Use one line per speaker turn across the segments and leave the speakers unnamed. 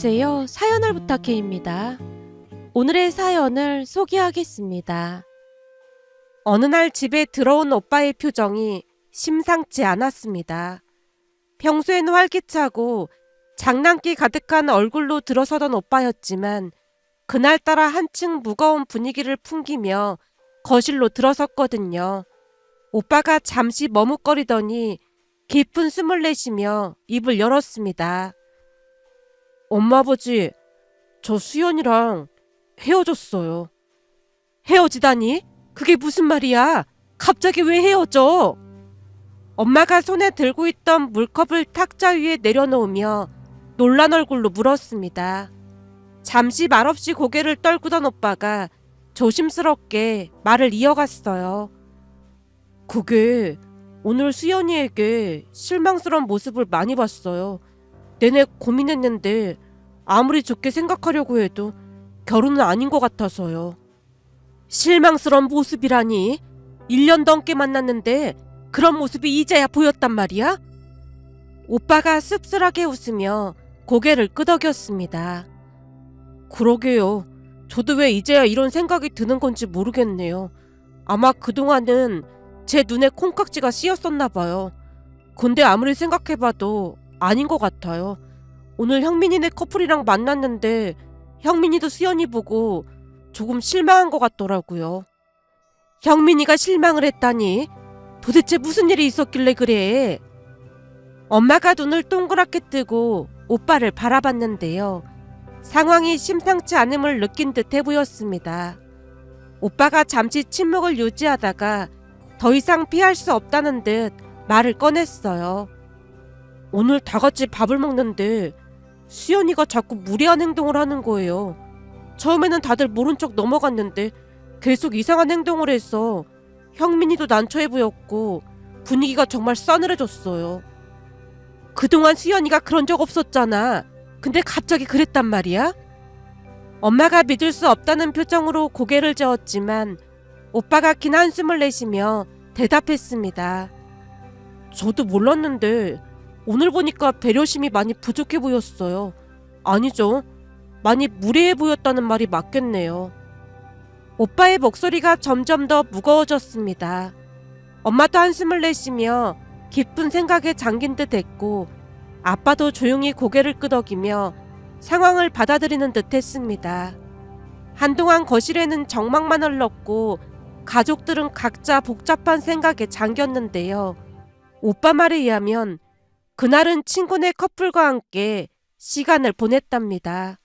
안녕하세요. 사연을 부탁해입니다. 오늘의 사연을 소개하겠습니다. 어느 날 집에 들어온 오빠의 표정이 심상치 않았습니다. 평소엔 활기차고 장난기 가득한 얼굴로 들어서던 오빠였지만 그날따라 한층 무거운 분위기를 풍기며 거실로 들어섰거든요. 오빠가 잠시 머뭇거리더니 깊은 숨을 내쉬며 입을 열었습니다. 엄마 아버지, 저 수연이랑 헤어졌어요. 헤어지다니? 그게 무슨 말이야? 갑자기 왜 헤어져? 엄마가 손에 들고 있던 물컵을 탁자 위에 내려놓으며 놀란 얼굴로 물었습니다. 잠시 말없이 고개를 떨구던 오빠가 조심스럽게 말을 이어갔어요. 그게 오늘 수연이에게 실망스러운 모습을 많이 봤어요. 내내 고민했는데 아무리 좋게 생각하려고 해도 결혼은 아닌 것 같아서요. 실망스러운 모습이라니? 1년 넘게 만났는데 그런 모습이 이제야 보였단 말이야? 오빠가 씁쓸하게 웃으며 고개를 끄덕였습니다. 그러게요. 저도 왜 이제야 이런 생각이 드는 건지 모르겠네요. 아마 그동안은 제 눈에 콩깍지가 씌었었나 봐요. 근데 아무리 생각해봐도 아닌 것 같아요. 오늘 형민이네 커플이랑 만났는데 형민이도 수연이 보고 조금 실망한 것 같더라고요. 형민이가 실망을 했다니? 도대체 무슨 일이 있었길래 그래? 엄마가 눈을 동그랗게 뜨고 오빠를 바라봤는데요. 상황이 심상치 않음을 느낀 듯해 보였습니다. 오빠가 잠시 침묵을 유지하다가 더 이상 피할 수 없다는 듯 말을 꺼냈어요. 오늘 다 같이 밥을 먹는데 수연이가 자꾸 무리한 행동을 하는 거예요. 처음에는 다들 모른 척 넘어갔는데 계속 이상한 행동을 해서 형민이도 난처해 보였고 분위기가 정말 싸늘해졌어요. 그동안 수연이가 그런 적 없었잖아. 근데 갑자기 그랬단 말이야? 엄마가 믿을 수 없다는 표정으로 고개를 저었지만 오빠가 긴 한숨을 내쉬며 대답했습니다. 저도 몰랐는데 오늘 보니까 배려심이 많이 부족해 보였어요. 아니죠. 많이 무례해 보였다는 말이 맞겠네요. 오빠의 목소리가 점점 더 무거워졌습니다. 엄마도 한숨을 내쉬며 깊은 생각에 잠긴 듯 했고 아빠도 조용히 고개를 끄덕이며 상황을 받아들이는 듯 했습니다. 한동안 거실에는 정막만 흘렀고 가족들은 각자 복잡한 생각에 잠겼는데요. 오빠 말에 의하면 그날은 친구네 커플과 함께 시간을 보냈답니다.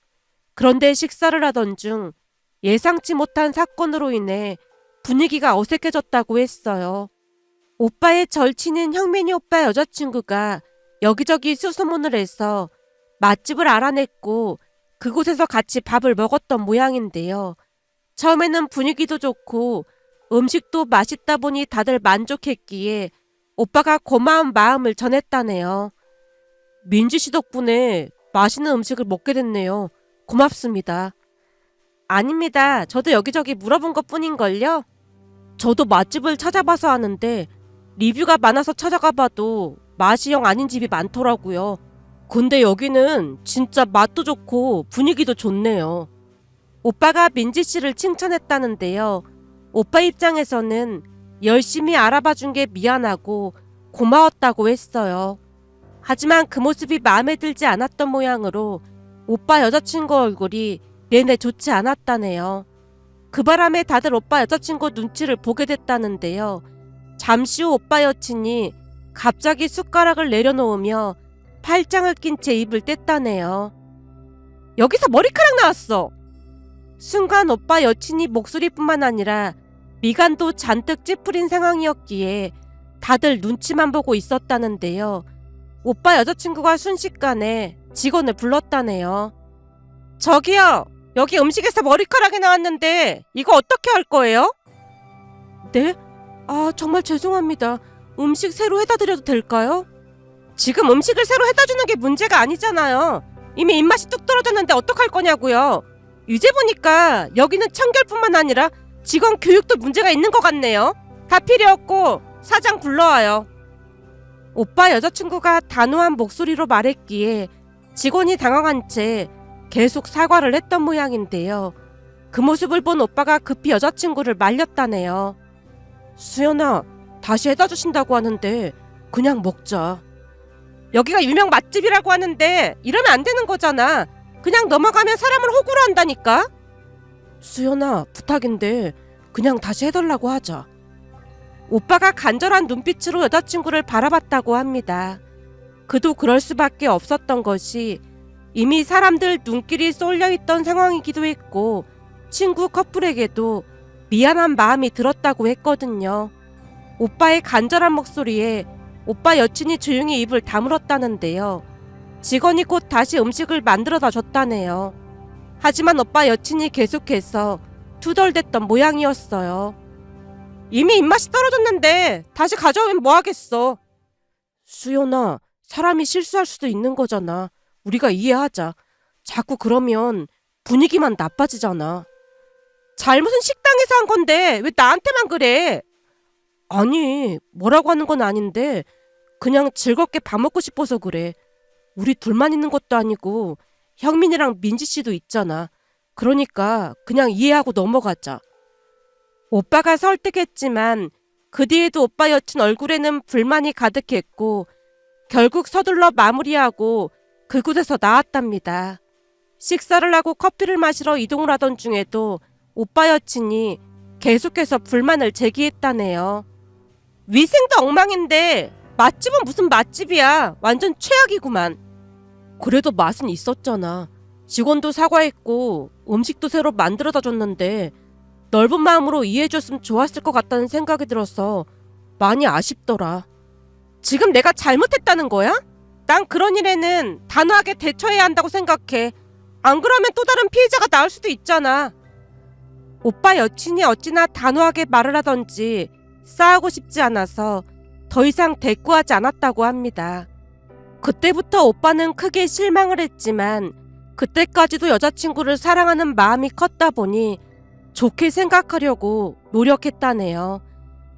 그런데 식사를 하던 중 예상치 못한 사건으로 인해 분위기가 어색해졌다고 했어요. 오빠의 절친인 형민이 오빠 여자친구가 여기저기 수소문을 해서 맛집을 알아냈고 그곳에서 같이 밥을 먹었던 모양인데요. 처음에는 분위기도 좋고 음식도 맛있다 보니 다들 만족했기에 오빠가 고마운 마음을 전했다네요. 민지 씨 덕분에 맛있는 음식을 먹게 됐네요. 고맙습니다. 아닙니다. 저도 여기저기 물어본 것 뿐인걸요? 저도 맛집을 찾아봐서 하는데 리뷰가 많아서 찾아가 봐도 맛이 영 아닌 집이 많더라고요. 근데 여기는 진짜 맛도 좋고 분위기도 좋네요. 오빠가 민지 씨를 칭찬했다는데요. 오빠 입장에서는 열심히 알아봐 준 게 미안하고 고마웠다고 했어요. 하지만 그 모습이 마음에 들지 않았던 모양으로 오빠 여자친구 얼굴이 내내 좋지 않았다네요. 그 바람에 다들 오빠 여자친구 눈치를 보게 됐다는데요. 잠시 후 오빠 여친이 갑자기 숟가락을 내려놓으며 팔짱을 낀 제 입을 뗐다네요. 여기서 머리카락 나왔어! 순간 오빠 여친이 목소리뿐만 아니라 미간도 잔뜩 찌푸린 상황이었기에 다들 눈치만 보고 있었다는데요. 오빠 여자친구가 순식간에 직원을 불렀다네요. 저기요! 여기 음식에서 머리카락이 나왔는데 이거 어떻게 할 거예요? 네? 아, 정말 죄송합니다. 음식 새로 해다 드려도 될까요? 지금 음식을 새로 해다 주는 게 문제가 아니잖아요. 이미 입맛이 뚝 떨어졌는데 어떡할 거냐고요. 이제 보니까 여기는 청결뿐만 아니라 직원 교육도 문제가 있는 것 같네요. 다 필요 없고 사장 불러와요. 오빠 여자친구가 단호한 목소리로 말했기에 직원이 당황한 채 계속 사과를 했던 모양인데요. 그 모습을 본 오빠가 급히 여자친구를 말렸다네요. 수연아, 다시 해다 주신다고 하는데 그냥 먹자. 여기가 유명 맛집이라고 하는데 이러면 안 되는 거잖아. 그냥 넘어가면 사람을 호구로 한다니까. 수연아, 부탁인데 그냥 다시 해달라고 하자. 오빠가 간절한 눈빛으로 여자친구를 바라봤다고 합니다. 그도 그럴 수밖에 없었던 것이 이미 사람들 눈길이 쏠려 있던 상황이기도 했고 친구 커플에게도 미안한 마음이 들었다고 했거든요. 오빠의 간절한 목소리에 오빠 여친이 조용히 입을 다물었다는데요. 직원이 곧 다시 음식을 만들어다 줬다네요. 하지만 오빠 여친이 계속해서 투덜댔던 모양이었어요. 이미 입맛이 떨어졌는데 다시 가져오면 뭐 하겠어. 수연아, 사람이 실수할 수도 있는 거잖아. 우리가 이해하자. 자꾸 그러면 분위기만 나빠지잖아. 잘못은 식당에서 한 건데 왜 나한테만 그래? 아니, 뭐라고 하는 건 아닌데 그냥 즐겁게 밥 먹고 싶어서 그래. 우리 둘만 있는 것도 아니고 형민이랑 민지 씨도 있잖아. 그러니까 그냥 이해하고 넘어가자. 오빠가 설득했지만 그 뒤에도 오빠 여친 얼굴에는 불만이 가득했고 결국 서둘러 마무리하고 그곳에서 나왔답니다. 식사를 하고 커피를 마시러 이동을 하던 중에도 오빠 여친이 계속해서 불만을 제기했다네요. 위생도 엉망인데 맛집은 무슨 맛집이야. 완전 최악이구만. 그래도 맛은 있었잖아. 직원도 사과했고 음식도 새로 만들어다 줬는데 넓은 마음으로 이해해줬으면 좋았을 것 같다는 생각이 들어서 많이 아쉽더라. 지금 내가 잘못했다는 거야? 난 그런 일에는 단호하게 대처해야 한다고 생각해. 안 그러면 또 다른 피해자가 나올 수도 있잖아. 오빠 여친이 어찌나 단호하게 말을 하던지 싸우고 싶지 않아서 더 이상 대꾸하지 않았다고 합니다. 그때부터 오빠는 크게 실망을 했지만 그때까지도 여자친구를 사랑하는 마음이 컸다 보니 좋게 생각하려고 노력했다네요.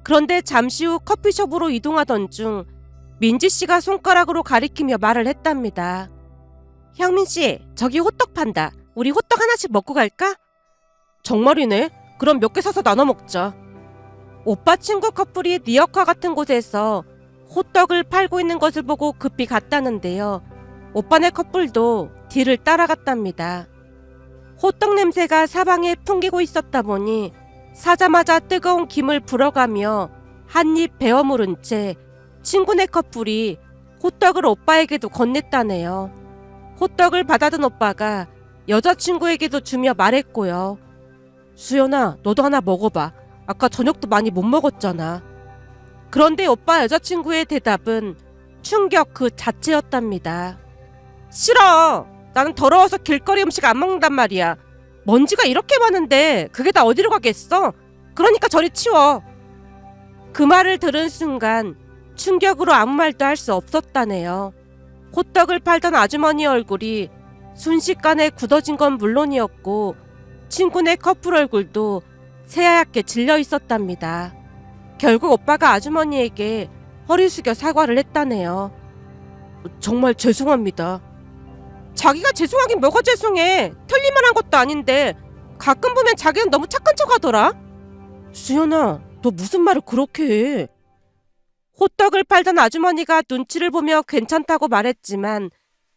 그런데 잠시 후 커피숍으로 이동하던 중 민지 씨가 손가락으로 가리키며 말을 했답니다. 형민 씨, 저기 호떡 판다. 우리 호떡 하나씩 먹고 갈까? 정말이네. 그럼 몇 개 사서 나눠 먹자. 오빠 친구 커플이 리어카 같은 곳에서 호떡을 팔고 있는 것을 보고 급히 갔다는데요. 오빠네 커플도 뒤를 따라갔답니다. 호떡 냄새가 사방에 풍기고 있었다 보니 사자마자 뜨거운 김을 불어가며 한 입 베어 물은 채 친구네 커플이 호떡을 오빠에게도 건넸다네요. 호떡을 받아든 오빠가 여자친구에게도 주며 말했고요. 수연아, 너도 하나 먹어봐. 아까 저녁도 많이 못 먹었잖아. 그런데 오빠 여자친구의 대답은 충격 그 자체였답니다. 싫어. 나는 더러워서 길거리 음식 안 먹는단 말이야. 먼지가 이렇게 많은데 그게 다 어디로 가겠어? 그러니까 저리 치워. 그 말을 들은 순간 충격으로 아무 말도 할 수 없었다네요. 호떡을 팔던 아주머니 얼굴이 순식간에 굳어진 건 물론이었고 친구네 커플 얼굴도 새하얗게 질려 있었답니다. 결국 오빠가 아주머니에게 허리 숙여 사과를 했다네요. 정말 죄송합니다. 자기가 죄송하긴 뭐가 죄송해. 틀리만 한 것도 아닌데 가끔 보면 자기는 너무 착한 척 하더라. 수연아, 너 무슨 말을 그렇게 해? 호떡을 팔던 아주머니가 눈치를 보며 괜찮다고 말했지만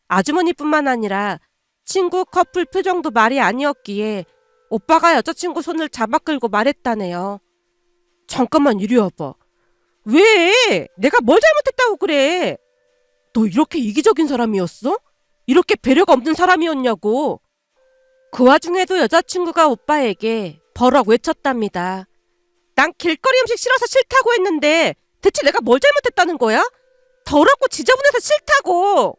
아주머니뿐만 아니라 친구 커플 표정도 말이 아니었기에 오빠가 여자친구 손을 잡아 끌고 말했다네요. 잠깐만 이리 와봐. 왜? 내가 뭘 잘못했다고 그래? 너 이렇게 이기적인 사람이었어? 이렇게 배려가 없는 사람이었냐고. 그 와중에도 여자친구가 오빠에게 버럭 외쳤답니다. 난 길거리 음식 싫어서 싫다고 했는데 대체 내가 뭘 잘못했다는 거야? 더럽고 지저분해서 싫다고.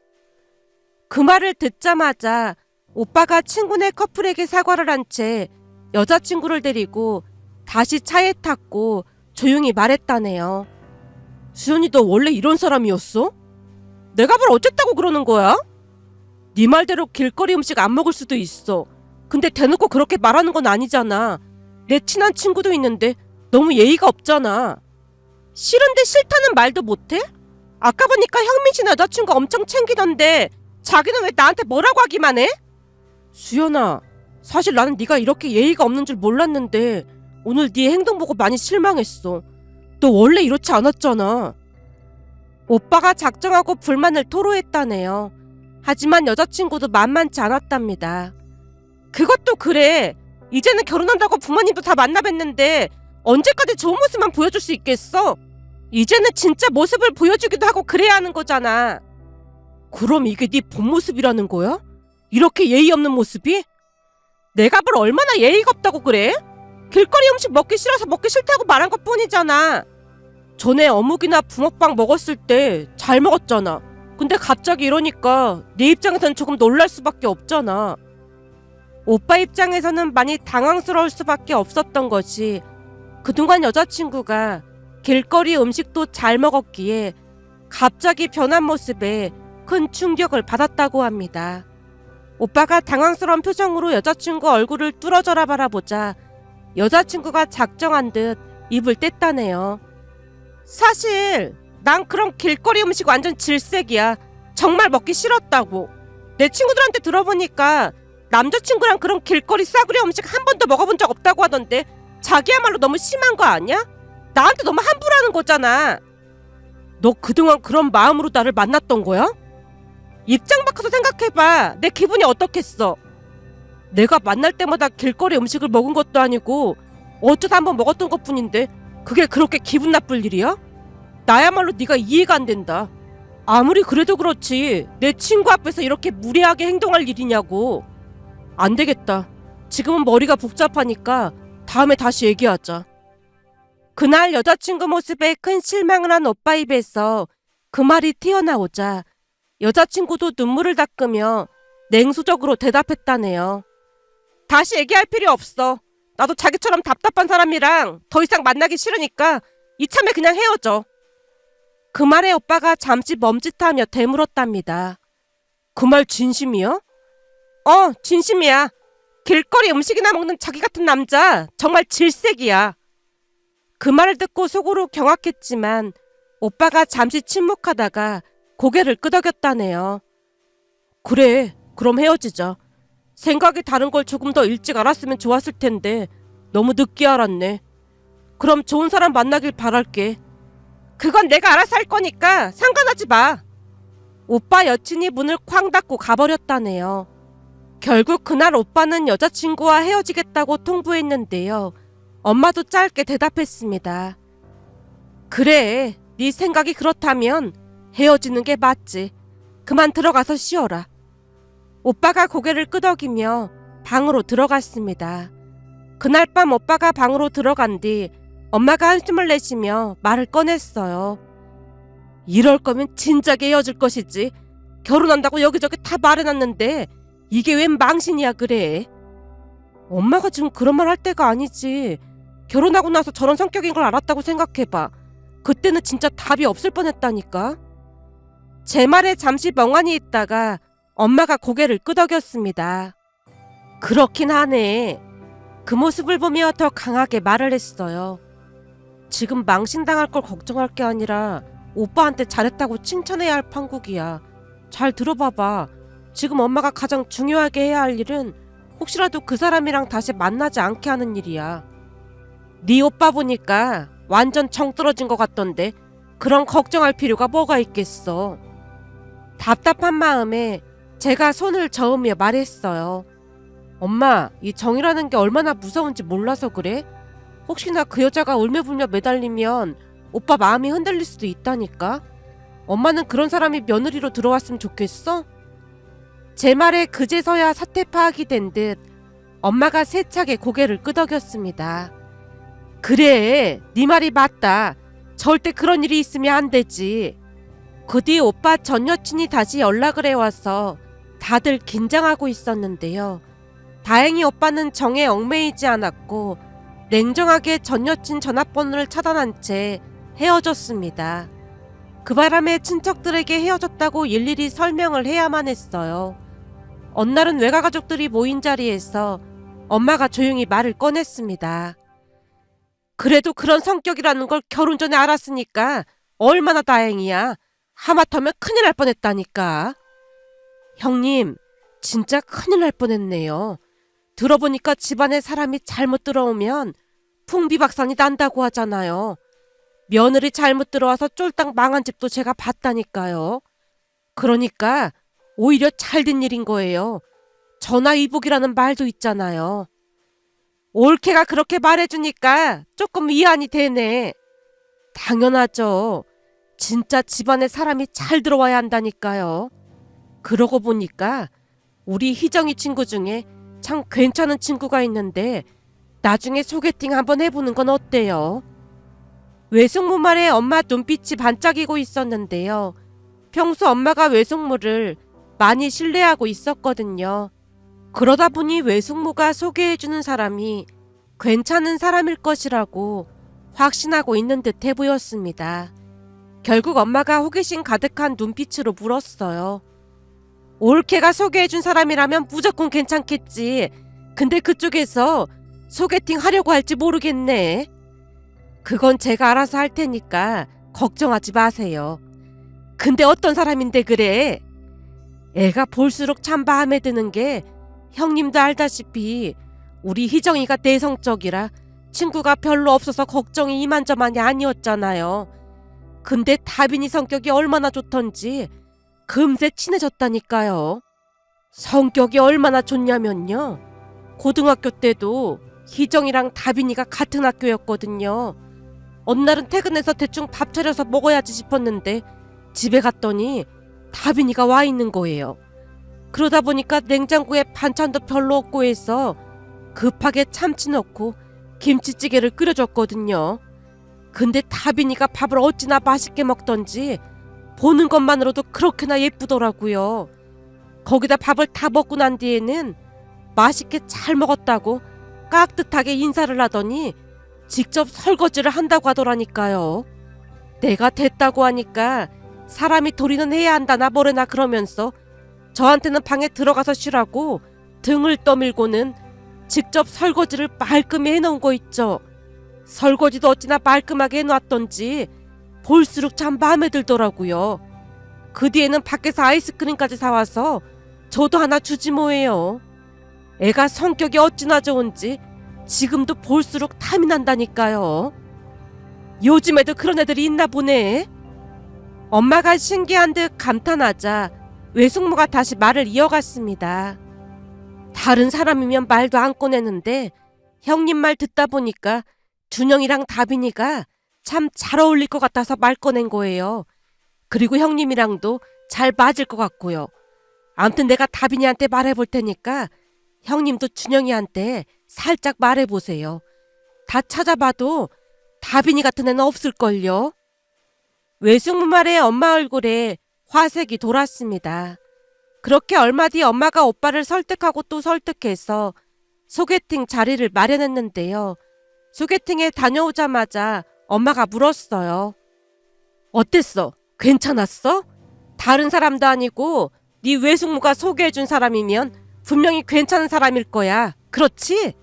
그 말을 듣자마자 오빠가 친구네 커플에게 사과를 한 채 여자친구를 데리고 다시 차에 탔고 조용히 말했다네요. 수연이 너 원래 이런 사람이었어? 내가 뭘 어쨌다고 그러는 거야? 네 말대로 길거리 음식 안 먹을 수도 있어. 근데 대놓고 그렇게 말하는 건 아니잖아. 내 친한 친구도 있는데 너무 예의가 없잖아. 싫은데 싫다는 말도 못해? 아까 보니까 형민 씨 여자친구 엄청 챙기던데 자기는 왜 나한테 뭐라고 하기만 해? 수연아, 사실 나는 네가 이렇게 예의가 없는 줄 몰랐는데 오늘 네 행동 보고 많이 실망했어. 너 원래 이렇지 않았잖아. 오빠가 작정하고 불만을 토로했다네요. 하지만 여자친구도 만만치 않았답니다. 그것도 그래. 이제는 결혼한다고 부모님도 다 만나뵀는데 언제까지 좋은 모습만 보여줄 수 있겠어? 이제는 진짜 모습을 보여주기도 하고 그래야 하는 거잖아. 그럼 이게 네 본 모습이라는 거야? 이렇게 예의 없는 모습이? 내가 뭘 얼마나 예의가 없다고 그래? 길거리 음식 먹기 싫어서 먹기 싫다고 말한 것 뿐이잖아. 전에 어묵이나 붕어빵 먹었을 때 잘 먹었잖아. 근데 갑자기 이러니까 네 입장에서는 조금 놀랄 수밖에 없잖아. 오빠 입장에서는 많이 당황스러울 수밖에 없었던 것이 그동안 여자친구가 길거리 음식도 잘 먹었기에 갑자기 변한 모습에 큰 충격을 받았다고 합니다. 오빠가 당황스러운 표정으로 여자친구 얼굴을 뚫어져라 바라보자 여자친구가 작정한 듯 입을 뗐다네요. 사실 난 그런 길거리 음식 완전 질색이야. 정말 먹기 싫었다고. 내 친구들한테 들어보니까 남자친구랑 그런 길거리 싸구려 음식 한 번도 먹어본 적 없다고 하던데 자기야말로 너무 심한 거 아니야? 나한테 너무 함부로 하는 거잖아. 너 그동안 그런 마음으로 나를 만났던 거야? 입장 바꿔서 생각해봐. 내 기분이 어떻겠어? 내가 만날 때마다 길거리 음식을 먹은 것도 아니고 어쩌다 한번 먹었던 것 뿐인데 그게 그렇게 기분 나쁠 일이야? 나야말로 네가 이해가 안 된다. 아무리 그래도 그렇지 내 친구 앞에서 이렇게 무례하게 행동할 일이냐고. 안 되겠다. 지금은 머리가 복잡하니까 다음에 다시 얘기하자. 그날 여자친구 모습에 큰 실망을 한 오빠 입에서 그 말이 튀어나오자 여자친구도 눈물을 닦으며 냉소적으로 대답했다네요. 다시 얘기할 필요 없어. 나도 자기처럼 답답한 사람이랑 더 이상 만나기 싫으니까 이참에 그냥 헤어져. 그 말에 오빠가 잠시 멈칫하며 되물었답니다. 그 말 진심이야? 어, 진심이야. 길거리 음식이나 먹는 자기 같은 남자 정말 질색이야. 그 말을 듣고 속으로 경악했지만 오빠가 잠시 침묵하다가 고개를 끄덕였다네요. 그래, 그럼 헤어지자. 생각이 다른 걸 조금 더 일찍 알았으면 좋았을 텐데 너무 늦게 알았네. 그럼 좋은 사람 만나길 바랄게. 그건 내가 알아서 할 거니까 상관하지 마. 오빠 여친이 문을 쾅 닫고 가버렸다네요. 결국 그날 오빠는 여자친구와 헤어지겠다고 통보했는데요. 엄마도 짧게 대답했습니다. 그래, 네 생각이 그렇다면 헤어지는 게 맞지. 그만 들어가서 쉬어라. 오빠가 고개를 끄덕이며 방으로 들어갔습니다. 그날 밤 오빠가 방으로 들어간 뒤 엄마가 한숨을 내쉬며 말을 꺼냈어요. 이럴 거면 진작에 헤어질 것이지. 결혼한다고 여기저기 다 말해놨는데 이게 웬 망신이야 그래. 엄마가 지금 그런 말 할 때가 아니지. 결혼하고 나서 저런 성격인 걸 알았다고 생각해봐. 그때는 진짜 답이 없을 뻔했다니까. 제 말에 잠시 멍하니 있다가 엄마가 고개를 끄덕였습니다. 그렇긴 하네. 그 모습을 보며 더 강하게 말을 했어요. 지금 망신당할 걸 걱정할 게 아니라 오빠한테 잘했다고 칭찬해야 할 판국이야. 잘 들어봐봐. 지금 엄마가 가장 중요하게 해야 할 일은 혹시라도 그 사람이랑 다시 만나지 않게 하는 일이야. 네 오빠 보니까 완전 정 떨어진 것 같던데 그런 걱정할 필요가 뭐가 있겠어. 답답한 마음에 제가 손을 저으며 말했어요. 엄마, 이 정이라는 게 얼마나 무서운지 몰라서 그래? 혹시나 그 여자가 울며불며 매달리면 오빠 마음이 흔들릴 수도 있다니까? 엄마는 그런 사람이 며느리로 들어왔으면 좋겠어? 제 말에 그제서야 사태 파악이 된 듯 엄마가 세차게 고개를 끄덕였습니다. 그래, 네 말이 맞다. 절대 그런 일이 있으면 안 되지. 그 뒤 오빠 전 여친이 다시 연락을 해와서 다들 긴장하고 있었는데요. 다행히 오빠는 정에 얽매이지 않았고 냉정하게 전 여친 전화번호를 차단한 채 헤어졌습니다. 그 바람에 친척들에게 헤어졌다고 일일이 설명을 해야만 했어요. 어느 날은 외가 가족들이 모인 자리에서 엄마가 조용히 말을 꺼냈습니다. 그래도 그런 성격이라는 걸 결혼 전에 알았으니까 얼마나 다행이야. 하마터면 큰일 날 뻔했다니까. 형님, 진짜 큰일 날 뻔했네요. 들어보니까 집안에 사람이 잘못 들어오면 풍비박산이 난다고 하잖아요. 며느리 잘못 들어와서 쫄딱 망한 집도 제가 봤다니까요. 그러니까 오히려 잘 된 일인 거예요. 전화위복이라는 말도 있잖아요. 올케가 그렇게 말해주니까 조금 위안이 되네. 당연하죠. 진짜 집안에 사람이 잘 들어와야 한다니까요. 그러고 보니까 우리 희정이 친구 중에 참 괜찮은 친구가 있는데 나중에 소개팅 한번 해보는 건 어때요? 외숙모 말에 엄마 눈빛이 반짝이고 있었는데요. 평소 엄마가 외숙모를 많이 신뢰하고 있었거든요. 그러다 보니 외숙모가 소개해주는 사람이 괜찮은 사람일 것이라고 확신하고 있는 듯해 보였습니다. 결국 엄마가 호기심 가득한 눈빛으로 물었어요. 올케가 소개해준 사람이라면 무조건 괜찮겠지. 근데 그쪽에서 소개팅 하려고 할지 모르겠네. 그건 제가 알아서 할 테니까 걱정하지 마세요. 근데 어떤 사람인데 그래? 애가 볼수록 참 마음에 드는 게 형님도 알다시피 우리 희정이가 내성적이라 친구가 별로 없어서 걱정이 이만저만이 아니었잖아요. 근데 다빈이 성격이 얼마나 좋던지 금세 친해졌다니까요. 성격이 얼마나 좋냐면요. 고등학교 때도 희정이랑 다빈이가 같은 학교였거든요. 어느 날은 퇴근해서 대충 밥 차려서 먹어야지 싶었는데 집에 갔더니 다빈이가 와 있는 거예요. 그러다 보니까 냉장고에 반찬도 별로 없고 해서 급하게 참치 넣고 김치찌개를 끓여줬거든요. 근데 다빈이가 밥을 어찌나 맛있게 먹던지 보는 것만으로도 그렇게나 예쁘더라고요. 거기다 밥을 다 먹고 난 뒤에는 맛있게 잘 먹었다고 깍듯하게 인사를 하더니 직접 설거지를 한다고 하더라니까요. 내가 됐다고 하니까 사람이 도리는 해야 한다나 뭐래나 그러면서 저한테는 방에 들어가서 쉬라고 등을 떠밀고는 직접 설거지를 말끔히 해놓은 거 있죠. 설거지도 어찌나 말끔하게 해놨던지 볼수록 참 마음에 들더라고요. 그 뒤에는 밖에서 아이스크림까지 사와서 저도 하나 주지 뭐예요. 애가 성격이 어찌나 좋은지 지금도 볼수록 탐이 난다니까요. 요즘에도 그런 애들이 있나 보네. 엄마가 신기한 듯 감탄하자 외숙모가 다시 말을 이어갔습니다. 다른 사람이면 말도 안 꺼내는데 형님 말 듣다 보니까 준영이랑 다빈이가 참 잘 어울릴 것 같아서 말 꺼낸 거예요. 그리고 형님이랑도 잘 맞을 것 같고요. 암튼 내가 다빈이한테 말해볼 테니까 형님도 준영이한테 살짝 말해보세요. 다 찾아봐도 다빈이 같은 애는 없을걸요. 외숙모 말에 엄마 얼굴에 화색이 돌았습니다. 그렇게 얼마 뒤 엄마가 오빠를 설득하고 또 설득해서 소개팅 자리를 마련했는데요. 소개팅에 다녀오자마자 엄마가 물었어요. 어땠어? 괜찮았어? 다른 사람도 아니고 네 외숙모가 소개해준 사람이면 분명히 괜찮은 사람일 거야. 그렇지?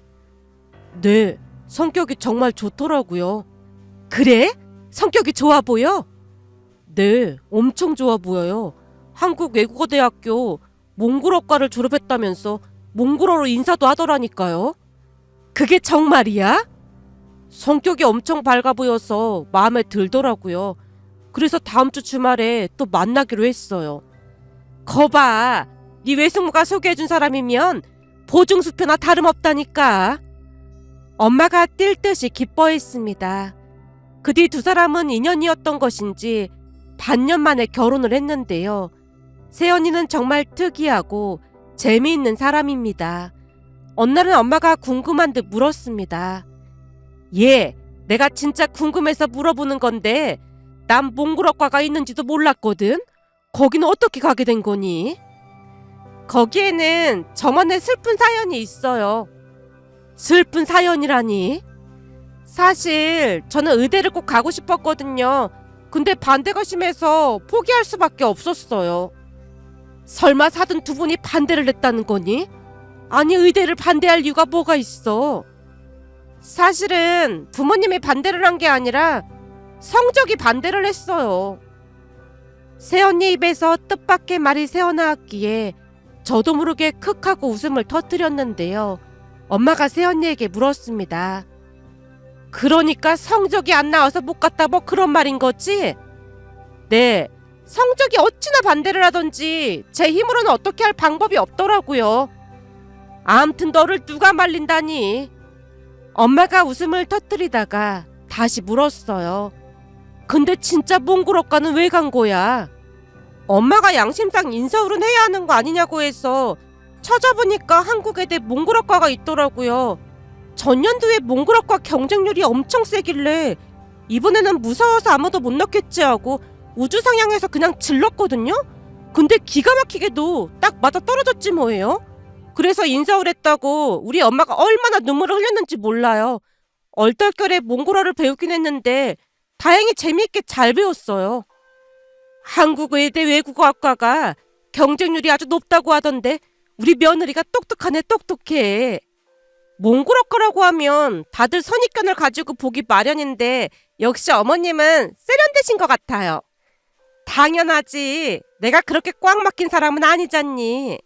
네, 성격이 정말 좋더라고요. 그래? 성격이 좋아 보여? 네, 엄청 좋아 보여요. 한국 외국어 대학교 몽골어과를 졸업했다면서 몽골어로 인사도 하더라니까요. 그게 정말이야? 성격이 엄청 밝아 보여서 마음에 들더라고요. 그래서 다음 주 주말에 또 만나기로 했어요. 거봐, 네 외숙모가 소개해준 사람이면 보증수표나 다름없다니까. 엄마가 뛸 듯이 기뻐했습니다. 그 뒤 두 사람은 인연이었던 것인지 반년 만에 결혼을 했는데요. 세연이는 정말 특이하고 재미있는 사람입니다. 어느 날은 엄마가 궁금한 듯 물었습니다. 예, 내가 진짜 궁금해서 물어보는 건데 난 몽골어과가 있는지도 몰랐거든. 거기는 어떻게 가게 된 거니? 거기에는 저만의 슬픈 사연이 있어요. 슬픈 사연이라니? 사실 저는 의대를 꼭 가고 싶었거든요. 근데 반대가 심해서 포기할 수밖에 없었어요. 설마 사돈 두 분이 반대를 했다는 거니? 아니 의대를 반대할 이유가 뭐가 있어? 사실은 부모님이 반대를 한 게 아니라 성적이 반대를 했어요. 새언니 입에서 뜻밖의 말이 새어나왔기에 저도 모르게 크 하고 웃음을 터뜨렸는데요. 엄마가 새언니에게 물었습니다. 그러니까 성적이 안 나와서 못 갔다 뭐 그런 말인 거지? 네. 성적이 어찌나 반대를 하던지 제 힘으로는 어떻게 할 방법이 없더라고요. 아무튼 너를 누가 말린다니. 엄마가 웃음을 터뜨리다가 다시 물었어요. 근데 진짜 몽골어과는 왜 간 거야? 엄마가 양심상 인서울은 해야 하는 거 아니냐고 해서 찾아보니까 한국에 대 몽골어과가 있더라고요. 전년도에 몽골어과 경쟁률이 엄청 세길래 이번에는 무서워서 아무도 못 넣겠지 하고 우주 상향해서 그냥 질렀거든요. 근데 기가 막히게도 딱 맞아 떨어졌지 뭐예요. 그래서 인서울 했다고 우리 엄마가 얼마나 눈물을 흘렸는지 몰라요. 얼떨결에 몽골어를 배우긴 했는데 다행히 재미있게 잘 배웠어요. 한국 의대 외국어학과가 경쟁률이 아주 높다고 하던데 우리 며느리가 똑똑하네 똑똑해. 몽골어과라고 하면 다들 선입견을 가지고 보기 마련인데 역시 어머님은 세련되신 것 같아요. 당연하지. 내가 그렇게 꽉 막힌 사람은 아니잖니.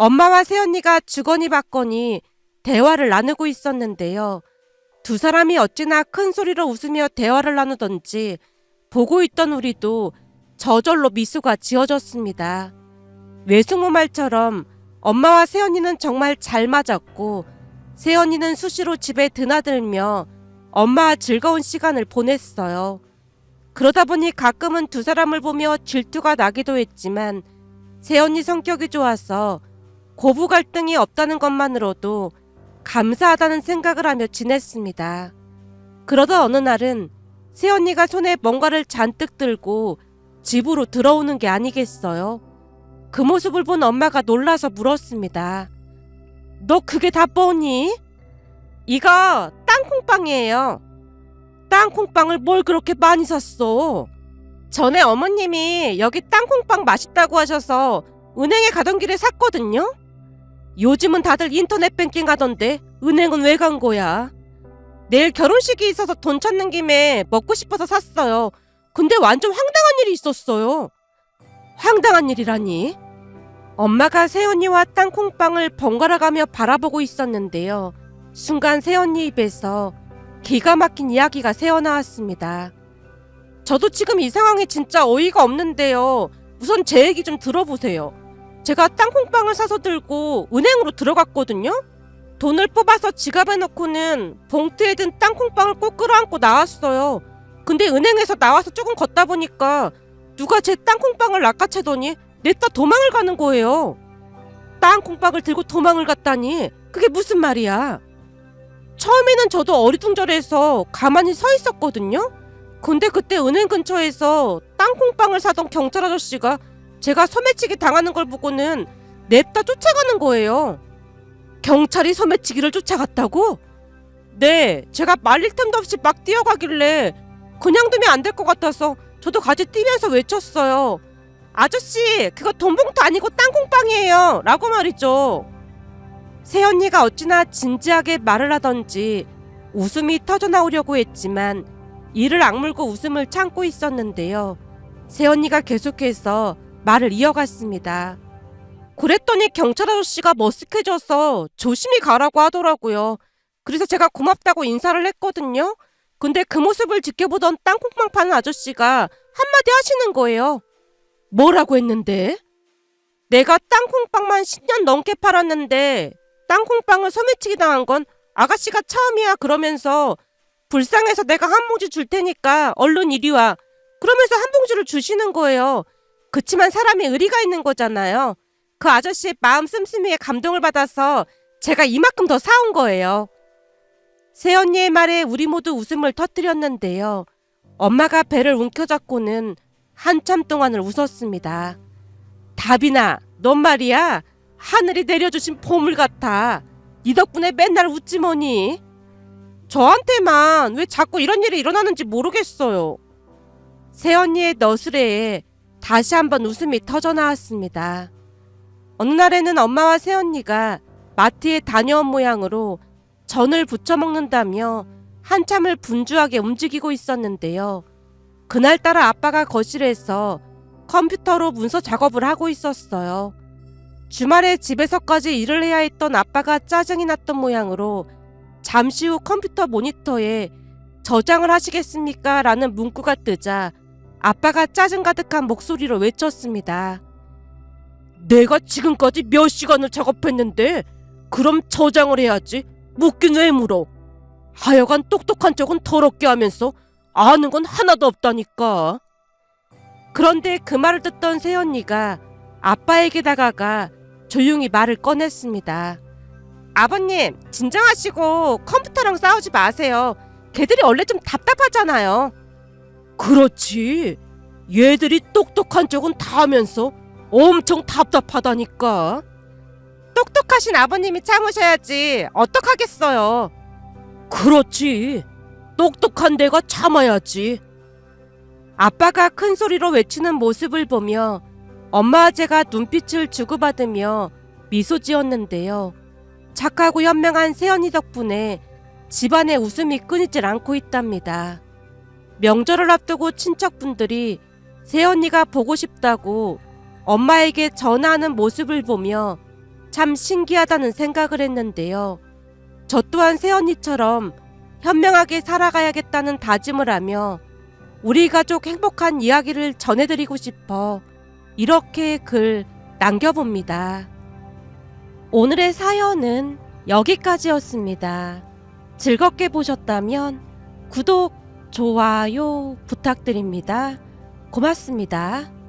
엄마와 새언니가 주거니 받거니 대화를 나누고 있었는데요. 두 사람이 어찌나 큰 소리로 웃으며 대화를 나누던지 보고 있던 우리도 저절로 미소가 지어졌습니다. 외숙모 말처럼 엄마와 새언니는 정말 잘 맞았고 새언니는 수시로 집에 드나들며 엄마와 즐거운 시간을 보냈어요. 그러다 보니 가끔은 두 사람을 보며 질투가 나기도 했지만 새언니 성격이 좋아서 고부 갈등이 없다는 것만으로도 감사하다는 생각을 하며 지냈습니다. 그러다 어느 날은 새언니가 손에 뭔가를 잔뜩 들고 집으로 들어오는 게 아니겠어요? 그 모습을 본 엄마가 놀라서 물었습니다. 너 그게 다 뭐니? 이거 땅콩빵이에요. 땅콩빵을 뭘 그렇게 많이 샀어? 전에 어머님이 여기 땅콩빵 맛있다고 하셔서 은행에 가던 길에 샀거든요. 요즘은 다들 인터넷 뱅킹 하던데 은행은 왜 간 거야? 내일 결혼식이 있어서 돈 찾는 김에 먹고 싶어서 샀어요. 근데 완전 황당한 일이 있었어요. 황당한 일이라니? 엄마가 새언니와 땅콩빵을 번갈아 가며 바라보고 있었는데요. 순간 새언니 입에서 기가 막힌 이야기가 새어나왔습니다. 저도 지금 이 상황이 진짜 어이가 없는데요. 우선 제 얘기 좀 들어보세요. 제가 땅콩빵을 사서 들고 은행으로 들어갔거든요. 돈을 뽑아서 지갑에 넣고는 봉투에 든 땅콩빵을 꼭 끌어안고 나왔어요. 근데 은행에서 나와서 조금 걷다 보니까 누가 제 땅콩빵을 낚아채더니 냈다 도망을 가는 거예요. 땅콩빵을 들고 도망을 갔다니 그게 무슨 말이야? 처음에는 저도 어리둥절해서 가만히 서 있었거든요. 근데 그때 은행 근처에서 땅콩빵을 사던 경찰 아저씨가 제가 소매치기 당하는 걸 보고는 냅다 쫓아가는 거예요. 경찰이 소매치기를 쫓아갔다고? 네, 제가 말릴 틈도 없이 막 뛰어가길래 그냥 두면 안 될 것 같아서 저도 같이 뛰면서 외쳤어요. 아저씨, 그거 돈봉투 아니고 땅콩빵이에요. 라고 말이죠. 새언니가 어찌나 진지하게 말을 하던지 웃음이 터져나오려고 했지만 이를 악물고 웃음을 참고 있었는데요. 새언니가 계속해서 말을 이어갔습니다. 그랬더니 경찰 아저씨가 머쓱해져서 조심히 가라고 하더라고요. 그래서 제가 고맙다고 인사를 했거든요. 근데 그 모습을 지켜보던 땅콩빵 파는 아저씨가 한마디 하시는 거예요. 뭐라고 했는데? 내가 땅콩빵만 10년 넘게 팔았는데 땅콩빵을 소매치기 당한 건 아가씨가 처음이야 그러면서 불쌍해서 내가 한 봉지 줄 테니까 얼른 이리 와. 그러면서 한 봉지를 주시는 거예요. 그치만 사람이 의리가 있는 거잖아요. 그 아저씨의 마음 씀씀이에 감동을 받아서 제가 이만큼 더 사온 거예요. 새언니의 말에 우리 모두 웃음을 터뜨렸는데요. 엄마가 배를 움켜잡고는 한참 동안을 웃었습니다. 다빈아, 넌 말이야. 하늘이 내려주신 보물 같아. 네 덕분에 맨날 웃지 뭐니. 저한테만 왜 자꾸 이런 일이 일어나는지 모르겠어요. 새언니의 너스레에 다시 한번 웃음이 터져 나왔습니다. 어느 날에는 엄마와 새언니가 마트에 다녀온 모양으로 전을 부쳐 먹는다며 한참을 분주하게 움직이고 있었는데요. 그날따라 아빠가 거실에서 컴퓨터로 문서 작업을 하고 있었어요. 주말에 집에서까지 일을 해야 했던 아빠가 짜증이 났던 모양으로 잠시 후 컴퓨터 모니터에 저장을 하시겠습니까? 라는 문구가 뜨자 아빠가 짜증 가득한 목소리로 외쳤습니다. 내가 지금까지 몇 시간을 작업했는데 그럼 저장을 해야지. 묻긴 왜 물어? 하여간 똑똑한 척은 더럽게 하면서 아는 건 하나도 없다니까. 그런데 그 말을 듣던 새언니가 아빠에게 다가가 조용히 말을 꺼냈습니다. 아버님 진정하시고 컴퓨터랑 싸우지 마세요. 걔들이 원래 좀 답답하잖아요 그렇지 얘들이 똑똑한 척은 다 하면서 엄청 답답하다니까. 똑똑하신 아버님이 참으셔야지. 어떡하겠어요. 그렇지. 똑똑한 내가 참아야지. 아빠가 큰 소리로 외치는 모습을 보며 엄마와 제가 눈빛을 주고받으며 미소 지었는데요. 착하고 현명한 세연이 덕분에 집안의 웃음이 끊이질 않고 있답니다. 명절을 앞두고 친척분들이 새언니가 보고 싶다고 엄마에게 전화하는 모습을 보며 참 신기하다는 생각을 했는데요. 저 또한 새언니처럼 현명하게 살아가야겠다는 다짐을 하며 우리 가족 행복한 이야기를 전해드리고 싶어 이렇게 글 남겨봅니다. 오늘의 사연은 여기까지였습니다. 즐겁게 보셨다면 구독, 좋아요 부탁드립니다. 고맙습니다.